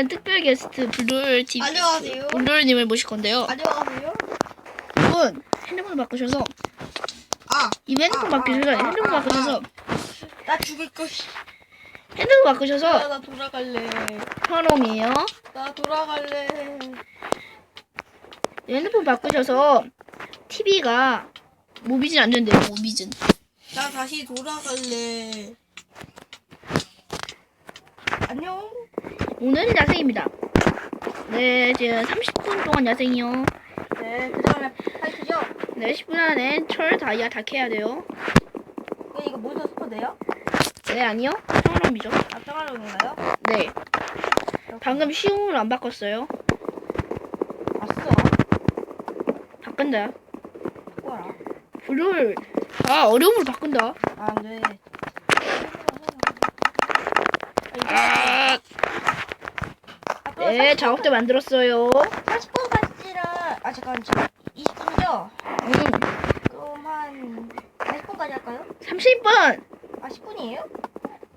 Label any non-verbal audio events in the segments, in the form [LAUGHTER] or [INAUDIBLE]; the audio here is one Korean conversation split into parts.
오늘은 특별 게스트 블룰 TV 안녕하세요. 블룰님을 모실 건데요. 안녕하세요. 이분 핸드폰 바꾸셔서 아, 이분 핸드폰 아, 바꾸셔서 아, 아, 핸드폰 아, 바꾸셔서 나 죽을 거. 핸드폰 아, 바꾸셔서 나 돌아갈래. 현홈이에요. 나 돌아갈래. 핸드폰 바꾸셔서 TV가 모비진 안 된대요. 모비진. 나 다시 돌아갈래. 안녕. 오늘은 야생입니다. 네, 이제 30분 동안 야생이요. 네, 그 다음에 파이트죠? 네, 10분 안에 철 다이아 다 캐야 돼요. 네, 이거 모두 스포돼요? 네, 아니요. 현홈이죠. 아, 평화로운가요? 네. 방금 쉬움을 안 바꿨어요. 왔어. 바꾼다. 뭐라? 블룰. 아, 어려움을 바꾼다. 아, 안 돼. 아, 네, 작업대 만들었어요. 40분까지는 아 잠깐 지금 20분이죠? 응. 그럼 한 40분까지 할까요? 30분. 아 10분이에요?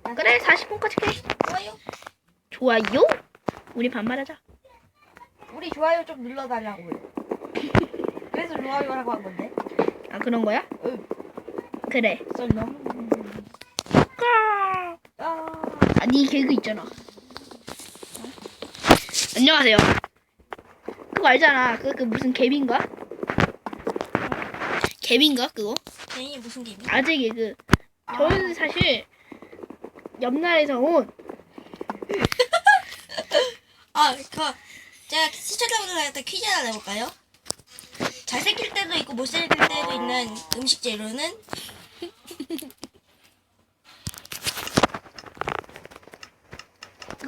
아, 그래, 40분까지 캐. 좋아요. 좋아요. 우리 반말하자. 우리 좋아요 좀 눌러달라고요. 그래서 좋아요라고 한 건데. 아, 그런 거야? 응. 그래. 썰렁. 까. 아, 아, 니 개그 있잖아. 안녕하세요. 그거 알잖아. 그, 그 무슨 개비인가? 개비인가? 그거? 괜히 무슨 게임이? 아재 개그. 아, 저는 사실 옆나라에서 온 [LAUGHS] 아, 그 제가 시청자분들한테 퀴즈 하나 내볼까요? 잘생길 때도 있고 못생길 때도 있는 음식 재료는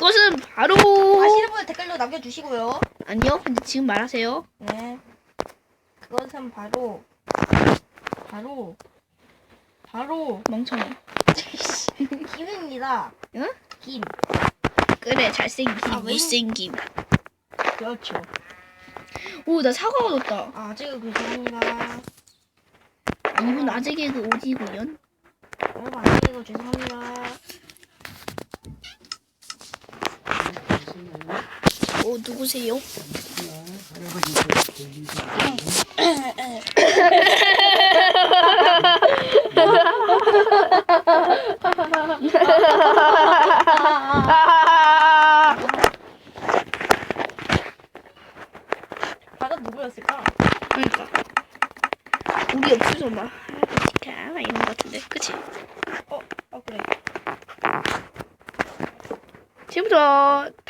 그것은 바로 아시는 분은 댓글로 남겨주시고요. 아니요. 근데 지금 말하세요. 네. 그것은 바로 바로 바로 멍청해. [LAUGHS] 김입니다. 응? 김. 그래 잘생김 아, 왜? 못생김. 그렇죠. 오 나 사과 얻었다. 아, 아직 죄송합니다. 이분 아재 개그 오지구연. 여러분 안 되고 죄송합니다. 오 누구세요? [LAUGHS] 방금 누구였을까? 그러니까 우리 없어서 막 지카 막 이런 것 같은데, 그치? 어, 어 그래.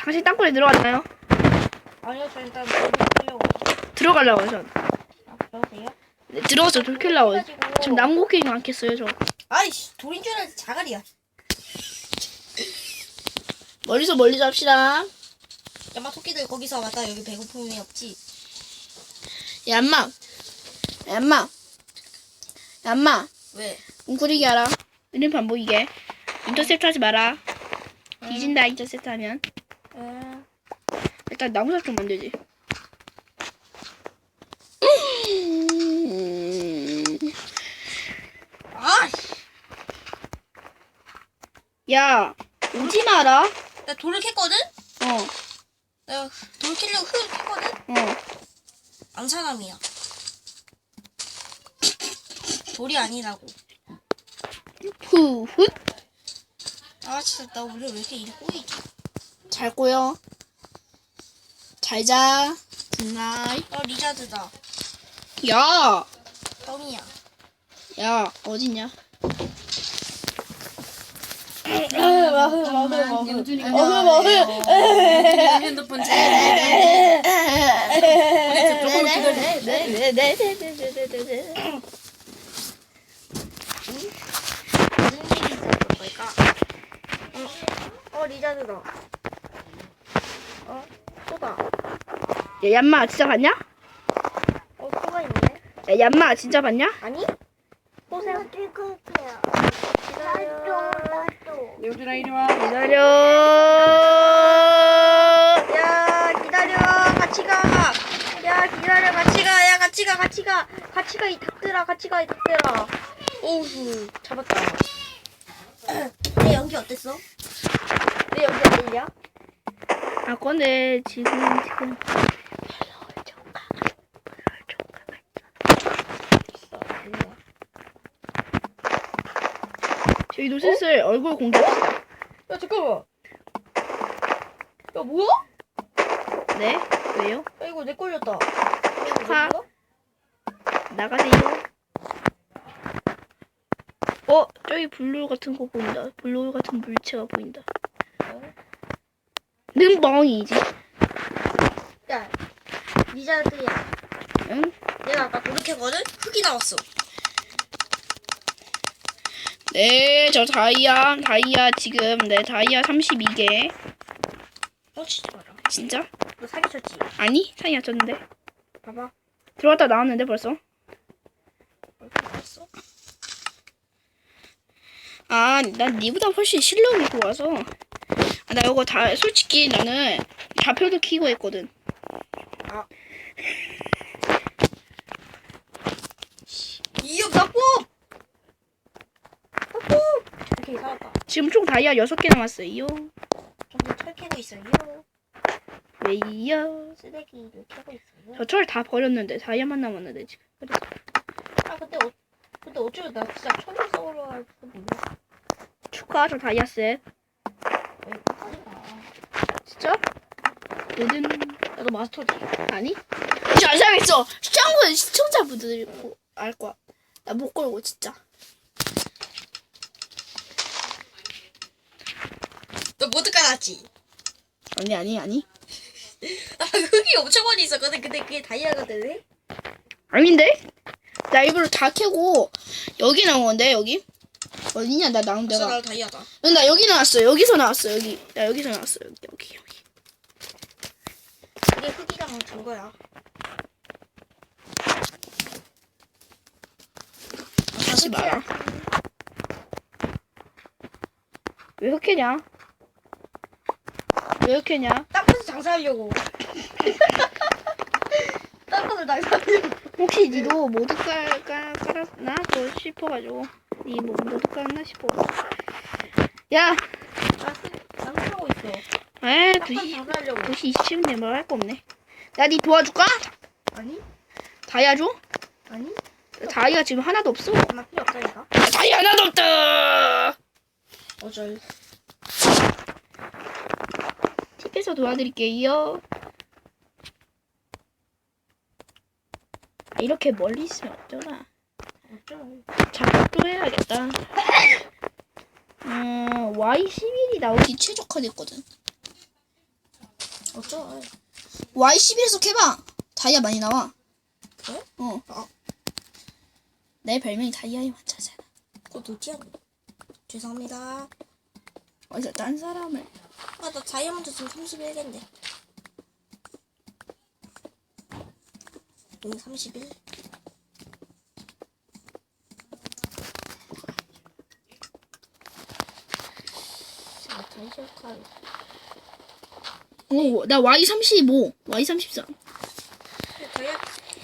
당신 땅굴에 들어갔나요? 아니요, 저 일단 하려고. 들어가려고요 전. 아, 그러세요? 네, 들어가서 돌 캘라고. 해가지고. 지금 안 캤어요 저. 아이씨, 돌인 줄 알았지 자갈이야. 멀리서 멀리 잡시다. 야마 토끼들 거기서 왔다 여기 배고픔이 없지. 야 엄마, 야 엄마, 야 엄마. 왜? 웅크리기 하라. 이름 안 보이게. 인터셉트 하지 마라. 뒤진다 인터셉트 하면. 에... 일단 나무삽 좀 만들지. 아씨, 야, 오지 마라. 나 돌을 캤거든? 어, 내가 돌 캐려고 흙을 캤거든? 어. 앙사람이야. 돌이 아니라고. 후, 훗. 아 진짜 나 오늘 왜 이렇게 일 꼬이지? 잘 꼬여. 잘 자. 굿나잇. 어 리자드다. 야, 뻥이야. 야, 어딨냐? 마흐 마흐 마흐. 영준이가 마흐 마흐. 핸드폰 제 조금 기다려. 네네 네 네 네 네 네. 무슨 일이 있었던 걸까? 어, 어 리자드다. 어, 소다. 야, 얌마 진짜 봤냐? 어, 소가 있네. 야, 얌마 진짜 봤냐? 아니? 보세요. 찍을게요. 기다려. 영준아 이리 와. 기다려. 야, 기다려. 같이 가. 야, 기다려. 같이 가. 야, 같이 가. 같이 가. 같이 가. 이 닭들아. 같이 가. 이 닭들아. 오우, 잡았다. 내 연기 어땠어? 내 연기 안 들려? 아 건데 지금 지금 저희도 슬슬 얼굴 공개합시다. 야 잠깐만. 야 뭐야? 네? 왜요? 야 이거 내 걸렸다. 축하. 나가세요. 어 저기 블루 같은 거 보인다. 블루 같은 물체가 보인다. 는 멍이지. 야 리자드야. 응? 내가 아까 노력했거든. 흙이 나왔어. 네, 저 다이아, 다이아 지금, 네, 다이아 32개. 뻥치지 마라. 진짜? 너 사기쳤지? 아니, 사이 안 쳤는데. 봐봐. 들어갔다 나왔는데 벌써. 얼굴 나왔어? 아, 난 니보다 훨씬 실력이 좋아서. 아, 나 이거 다, 솔직히 나는 좌표도 키고 했거든. 이업 나쁨! 나쁨! 오케이 살았다. 지금 총 다이아 6개 남았어요. 저기 철 캐고 있어요. 왜요? 쓰레기를 캐고 있어요. 저 철 다 버렸는데, 다이아만 남았는데, 지금. 그래서. 아 근데 어 근데 어쩌면 나 진짜 철을 써오려 할지 몰라. 축하, 저 다이아 셋. 진짜? 모든, 야너 마스터지? 아니? 사겠어. 시청자, 시청자분들이 뭐, 알 거야. 나 못 걸고, 진짜. 너 모두 깔았지? 아니, 아니, 아니. [LAUGHS] 아 흙이 엄청 많이 있었거든. 근데 그게 다이아거든. 아닌데? 나 일부러 다 캐고 여기 나온 건데 여기 어디냐 나 나온 데가. 나 다이아다. 응, 나 여기 나왔어. 여기서 나왔어 여기. 나 여기서 나왔어. 여기 여기 여기. 이게 흙이랑 증거야. 하지 마라. 왜 흑해냐? 왜 흑해냐? 땅파서 장사하려고. [LAUGHS] 땅파서 장사하려고. 혹시 니도 모두 깔, 깔, 깔았나? 또 싶어가지고 니 뭐, 모두 깔았나 싶어 야나 장사하고 있어. 에 땅파서 2시 장사하려고. 2시 27분에 뭐할거 없네 나 니 도와줄까? 아니? 다이아 줘? 아니? 다이아 지금 하나도 없어 나 필요 없다니까. 다이아 하나도 없다 어쩔. 팁에서 도와드릴게요 아, 이렇게 멀리 있으면 어쩌나. 작곡도 해야겠다 음, Y11이 나오기 최적화됐거든 어쩔. Y11에서 캐봐 다이아 많이 나와 그래? 어. 아. 내 별명이 다이아의 완자잖아 그거 노지야. 죄송합니다. 어디서 딴 사람을 아, 나 다이아몬드 지금 31개인데. 여기 31. 자, 전 시역할. 오, 나 Y35 Y33 다이아,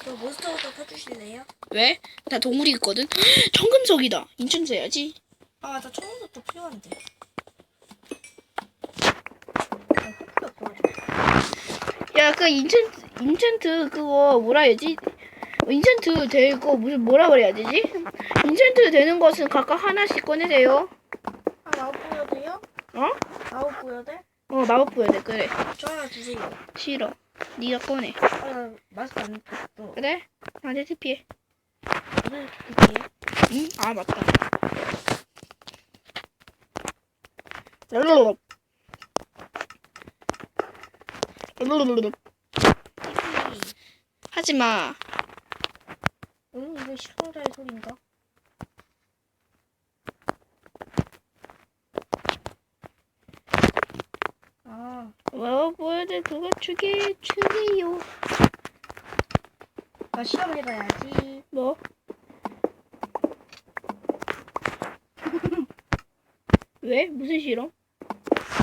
저 몬스터부터 펴주실래요? 왜? 나 동물이 있거든 [GASPS] 청금석이다 인증 써야지 아, 나 청소도 필요한데. 야, 그 인챈트, 인챈트 그거 뭐라 해야지? 어, 인챈트 되고 무슨 뭐라 그래야 되지? 인챈트 되는 것은 각각 하나씩 꺼내세요. 아, 마법 보여드요? 어? 보여드? 어, 마법 보여야 그래. 저 하나 주세요. 싫어. 네가 꺼내. 아, 나 마스크 안 줬어. 그래? 나한테 TP해. 오늘 드릴게요. 응? 아, 맞다. 르르르. 르르르르. 하지 마. 응, 이거 시청자의 소리인가? 아, 마법 보여야 그거 죽이, 죽이요. 나 실험해봐야지. 뭐? [LAUGHS] 왜? 무슨 실험?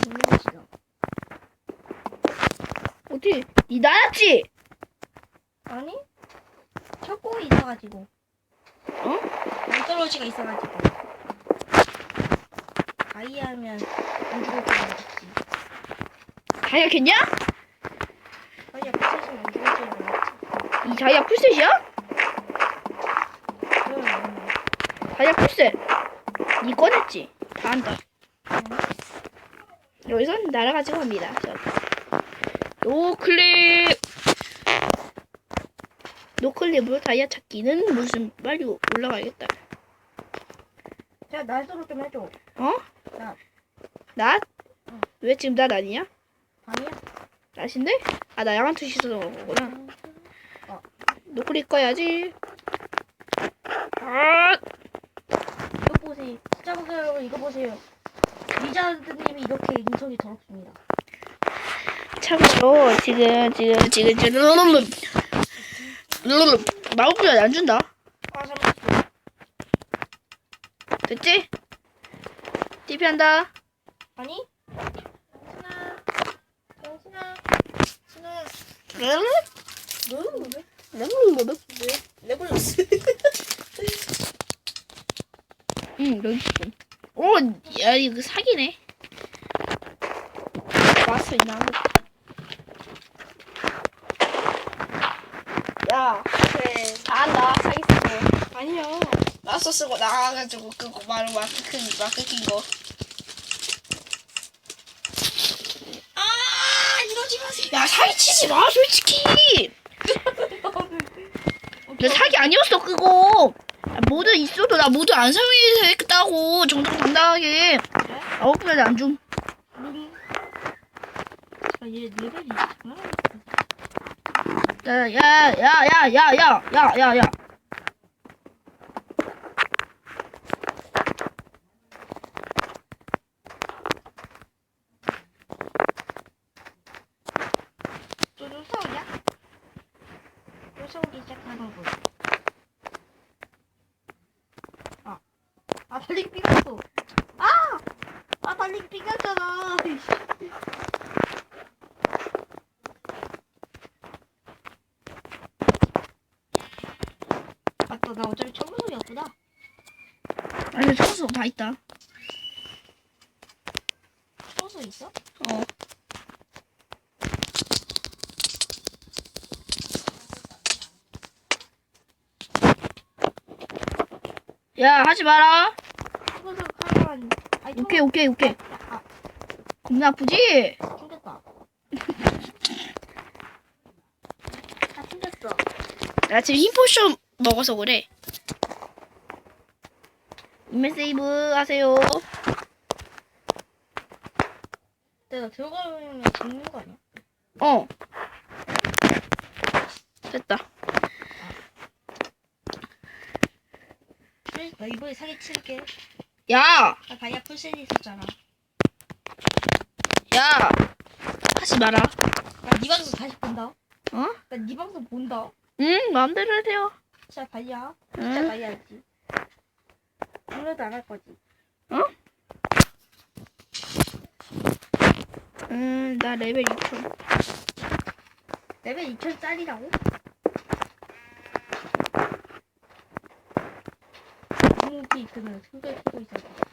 분명히 실험. 어떻게? 니 나였지? 아니? 철공이 있어가지고. 어? 몬떨어지가 있어가지고. 다이아면 안 죽을 줄 알았지. 다이아 겠냐? 아니야 죽을 줄 알았지 이 다이아 풀셋이야? 안 돼. 다이아 풀셋. 니 꺼냈지? 다 한다. 여기선 날아가지고 합니다. 저. 노클립. 노클립으로 다이아 찾기는 무슨 빨리 올라가야겠다. 자 날도로 좀 해줘 어? 나. 낫? 왜 지금 낫 아니냐? 아니야 낫인데? 아, 나 양한 투시 써서 그런 거구나. 어. 노클립 꺼야지. 아, 이거 보세요 시청자 여러분 이거 보세요 리자드님이 이렇게 인성이 더럽습니다 참고로 지금 지금 지금 지금 마법부여 안 준다. 아 잘못했어 됐지? TP 한다. 아니 신아 신아 응, 이거 사기네. 왔어 나. 야, 그래 잘한다. 사기 쓰고. 아니야 나서 쓰고 나가가지고 그거 말은 마크 큰 마크 낀 거. 아 이러지 마세요 야 사기 치지 마 솔직히. 나 사기 아니었어 그거. 야, 모드 있어도 나 모드 안 사용했다고 정정당당하게. 아홉 분에 안 줌. 아얘 레벨이 장난 야야야야야야야야야. 또 쫓아오냐? 쫓아오기 시작하는 거. 아, 아 달리기 삐갔어. 아, 아 달리기 삐갔잖아. 맞다, 나 어차피 청소이었구나. 아니 청소 다 있다. 청소 있어? 어. 야 하지 마라. 아니 오케이 오케이 오케이. 아, 겁나 아프지? 아. 나 지금 흰포션 먹어서 그래. 인맨 세이브 하세요. 내가 들어가면 죽는 거 아니야? 어. 됐다. 그래, 나 이번에 사기 칠게. 야, 나 다이아 풀셋 있었잖아. 야, 하지 마라. 나네 방송 다시 본다. 어? 나네 방송 본다. 응, 마음대로 하세요. 진짜 다이아. 진짜 응? 다이아지. 아무래도 안 할 거지. 음, 나 레벨 2천. 레벨 2천짜리라고? 무기 그는 숨겨 키고 있었어.